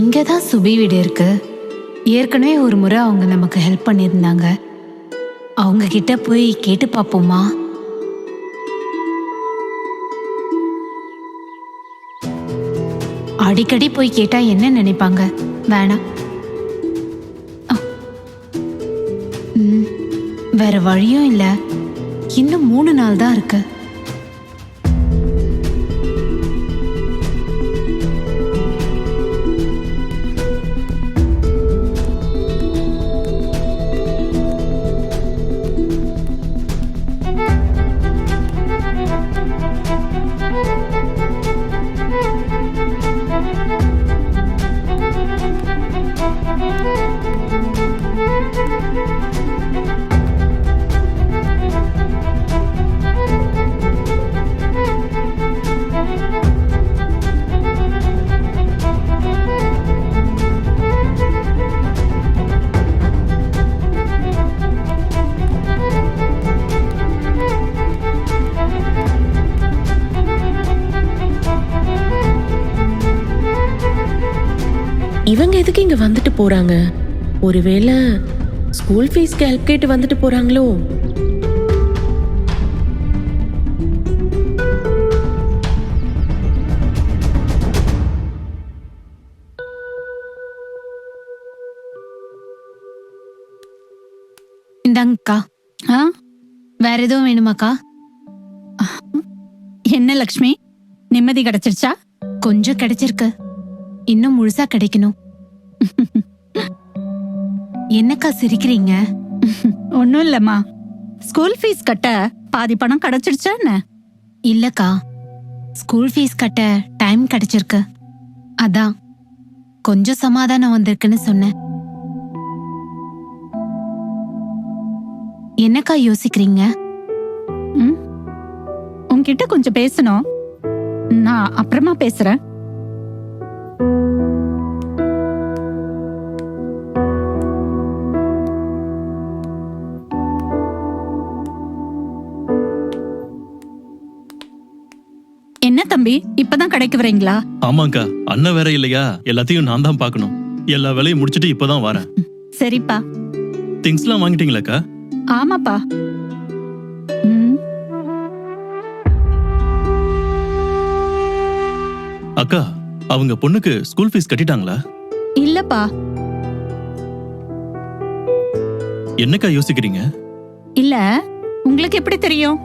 இங்கே தான் சுபி வீடு இருக்கு. ஏற்கனவே ஒரு முறை அவங்க நமக்கு ஹெல்ப் பண்ணியிருந்தாங்க. அவங்க கிட்ட போய் கேட்டு பார்ப்போமா? அடிக்கடி போய் கேட்டா என்ன நினைப்பாங்க? வேணாம். அ. ம், வேற வழியும் இல்லை. இன்னும் மூணு நாள் தான் இருக்கு. போறாங்க. ஒருவேளை ஸ்கூல் ஃபீஸ்க்கு ஹெல்ப் கேட்டு வந்துட்டு போறாங்களோ? இந்தாங்கக்கா. ஆ? வேற எதுவும் வேணுமாக்கா? என்ன லக்ஷ்மி? நிம்மதி கிடைச்சிருச்சா? கொஞ்சம் கிடைச்சிருக்கு. இன்னும் முழுசா கிடைக்கணும். என்னக்கா சிரிக்கிறீங்க? ஒன்றும் இல்லம்மா. ஸ்கூல் ஃபீஸ் கட்ட பாதி பணம் கிடைச்சிருச்சா என்ன? இல்லக்கா. ஸ்கூல் ஃபீஸ் கட்ட டைம் கிடைச்சிருக்கு. அதான். கொஞ்சம் சமாதானம் வந்திருக்குன்னு சொன்னேன். என்னக்கா யோசிக்கிறீங்க? உன்கிட்ட கொஞ்சம் பேசணும். நான் அப்புறமா பேசுறேன். இப்பதான் கடைக்கு வரீங்களா? ஆமாங்கா அண்ணன் வேற இல்லையா? எல்லாத்தையும் நான் தான் பார்க்கணும். எல்லா வேலையும் முடிச்சிட்டு இப்பதான் வரேன். சரிப்பா. திங்ஸ்லாம் வாங்கிட்டீங்களாக்கா? ஆமாப்பா. அக்கா அவங்க பொண்ணுக்கு ஸ்கூல் ஃபீஸ் கட்டிட்டாங்களா? இல்லப்பா. என்னக்கா யோசிக்கிறீங்க? இல்ல உங்களுக்கு எப்படி தெரியும்?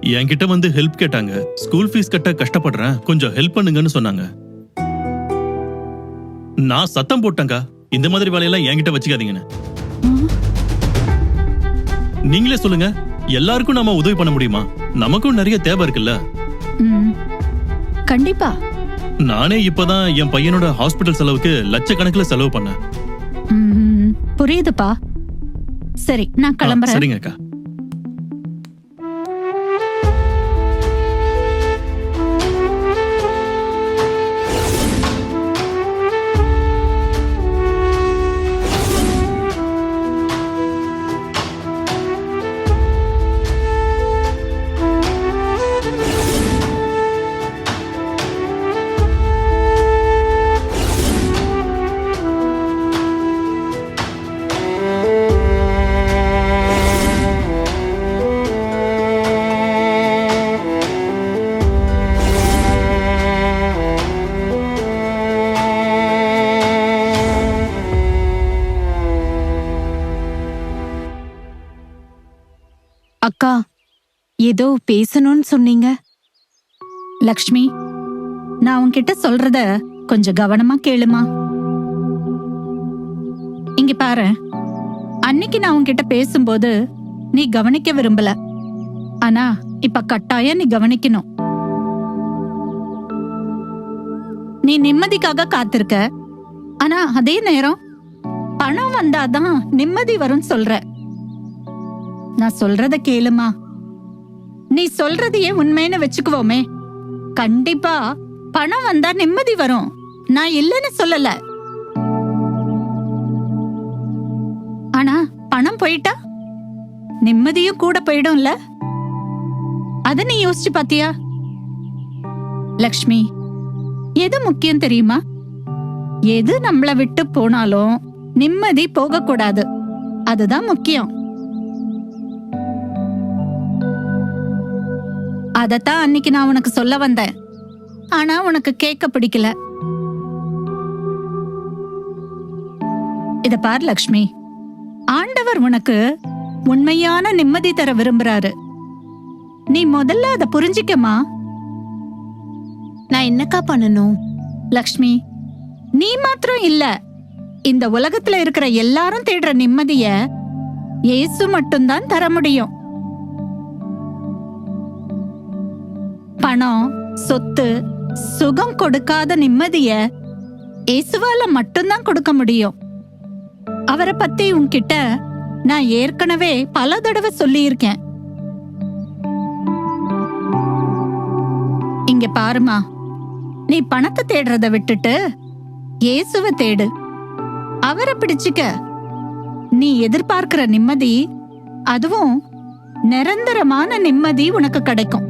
என்கிட்ட வந்து ஹெல்ப் கேட்டாங்க. ஸ்கூல் ஃபீஸ் கட்ட கஷ்டப்படுறேன். கொஞ்சம் ஹெல்ப் பண்ணுங்கன்னு சொன்னாங்க. நான் சத்தம் போட்டேன்க்கா இந்த மாதிரி வேலையெல்லாம் என்கிட்ட வச்சுக்காதீங்கன்னு. நீங்களே சொல்லுங்க. எல்லாருக்கும் நாம உதவி பண்ண முடியுமா? நமக்கும் நிறைய தேவை இருக்குல்ல. கண்டிப்பா. நானே இப்பதான் என் பையனோட ஹாஸ்பிட்டல் செலவுக்கு லட்சக்கணக்கில் செலவு பண்ணேன். புரியுதுப்பா. சரி நான் கிளம்புறேன். சரிங்க அக்கா அக்கா ஏதோ பேசணும்னு சொன்னீங்க. லக்ஷ்மி நான் உன்கிட்ட சொல்றத கொஞ்சம் கவனமா கேளுமா? இங்க பாரு அன்னைக்கு நான் உன்கிட்ட பேசும்போது நீ கவனிக்க விரும்பல. ஆனா இப்ப கட்டாயம் நீ கவனிக்கணும். நீ நிம்மதிக்காக காத்திருக்க. ஆனா அதே நேரம் பணம் வந்தாதான் நிம்மதி வரும்னு சொல்ற. நான் சொல்றத கேளுமா? நீ சொல்றதையே உண்மைன்னு வச்சுக்குவோமே. கண்டிப்பா பணம் வந்தா நிம்மதி வரும். நான் இல்லைன்னு சொல்லல. ஆனா பணம் போயிட்டா? நிம்மதியும் கூட போயிடும்ல? அத நீ யோசிச்சு பாத்தியா? லக்ஷ்மி எது முக்கியம் தெரியுமா? எது நம்மள விட்டு போனாலும் நிம்மதி போகக்கூடாது. அதுதான் முக்கியம். அதத்தான் அன்னைக்கு நான் உனக்கு சொல்ல வந்தேன். ஆனா உனக்கு கேட்க பிடிக்கல. இத பார் லக்ஷ்மி. ஆண்டவர் உனக்கு உண்மையான நிம்மதி தர விரும்புறாரு. நீ முதல்ல அதை புரிஞ்சிக்கமா நான் என்னக்கா பண்ணணும்? லக்ஷ்மி நீ மாத்திரம் இல்ல. இந்த உலகத்துல இருக்கிற எல்லாரும் தேடுற நிம்மதிய இயேசு மட்டும்தான் தர முடியும். பணம் சொத்து சுகம் கொடுக்காத நிம்மதிய இயேசுவால மட்டும்தான் கொடுக்க முடியும். அவரை பத்தி உன்கிட்ட நான் ஏற்கனவே பல தடவை சொல்லியிருக்கேன். இங்க பாருமா நீ பணத்தை தேடுறத விட்டுட்டு இயேசுவ தேடு. அவரை பிடிச்சுக்க நீ எதிர்பார்க்கிற நிம்மதி அதுவும் நிரந்தரமான நிம்மதி உனக்கு கிடைக்கும்.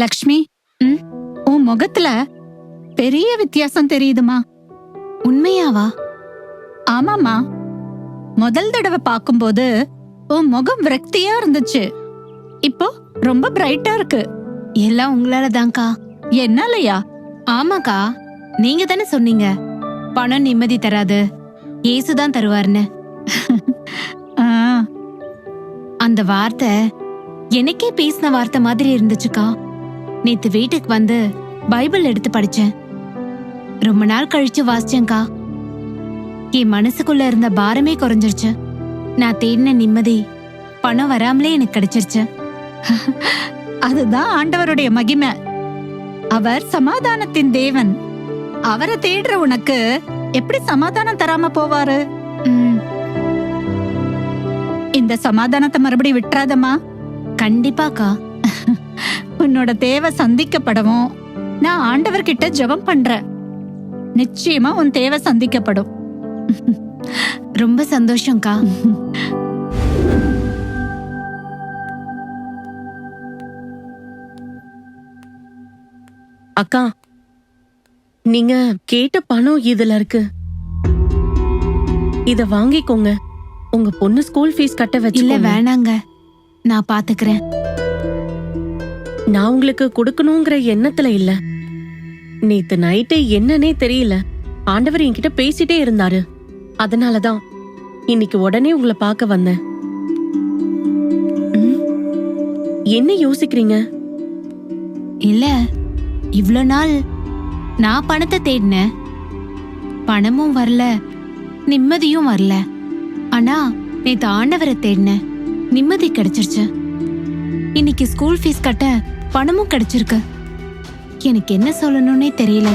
லக்ஷ்மி? உன் முகத்துல பெரிய வித்தியாசம் தெரியுதுமா? உண்மையாவா? ஆமாமா முதல் தடவை பார்க்கும்போது உன் முகம் விரக்தியா இருந்துச்சு. இப்போ ரொம்ப பிரைட்டா இருக்கு. எல்லாம் உங்களால தான்க்கா என்னாலயா? ஆமாக்கா. நீங்க தானே சொன்னீங்க. பணம் நிம்மதி தராது. இயேசுதான் தருவார்னு ஆ, அந்த வார்த்தை எனக்கே பேசின வார்த்தை மாதிரி இருந்துச்சுக்கா. நேத்து வீட்டுக்கு வந்து பைபிள் எடுத்து படிச்சேன். ரொம்ப நாள் கழிச்சு வாசிச்சேன்க்கா. என் மனசுக்குள்ள இருந்த பாரமே குறைஞ்சிருச்சு. நான் தேடின நிம்மதி பணம் வராமலே எனக்கு கிடைச்சிருச்சு. அதுதான் ஆண்டவருடைய மகிமை. அவர் சமாதானத்தின் தேவன். அவரை தேடுற உனக்கு எப்படி சமாதானம் தராம போவாரு? ம், இந்த சமாதானத்தை மறுபடியும் விட்டுறாதம்மா. கண்டிப்பாக்கா. உன்னோட தேவை சந்திக்கப்படவும். நான் ஆண்டவர்கிட்ட ஜெபம் பண்றேன். நிச்சயமா உன் தேவை சந்திக்கப்படும். ரொம்ப சந்தோஷம்க்கா. அக்கா நீங்க கேட்ட பணம் இதுல இருக்கு. இத வாங்கிக்கோங்க. உங்க பொண்ணு ஸ்கூல் ஃபீஸ் கட்ட இல்ல வச்சு வேணாங்க. நான் பாத்துக்கிறேன். நான் உங்களுக்கு கொடுக்கணுங்கிற எண்ணத்துல இல்ல. நேத்து நைட்டு என்னன்னே தெரியல. ஆண்டவர் என்கிட்ட பேசிட்டே இருந்தாரு. அதனாலதான் இன்னைக்கு உடனே உங்களை பார்க்க வந்தேன். என்ன யோசிக்கிறீங்க? இல்ல இவ்வளோ நாள் நான் பணத்தை தேடினேன். பணமும் வரல நிம்மதியும் வரல. ஆனா நேத்து ஆண்டவரை தேடினேன். நிம்மதி கிடைச்சிருச்சு. இன்னைக்கு ஸ்கூல் ஃபீஸ் கட்ட பணமும் கிடைச்சிருக்கு. எனக்கு என்ன சொல்லணும்னே தெரியல.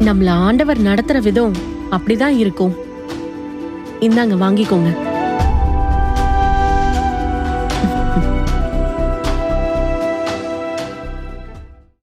நம்மள ஆண்டவர் நடத்துற விதம் அப்படிதான் இருக்கும். இந்தாங்க வாங்கிக்கோங்க.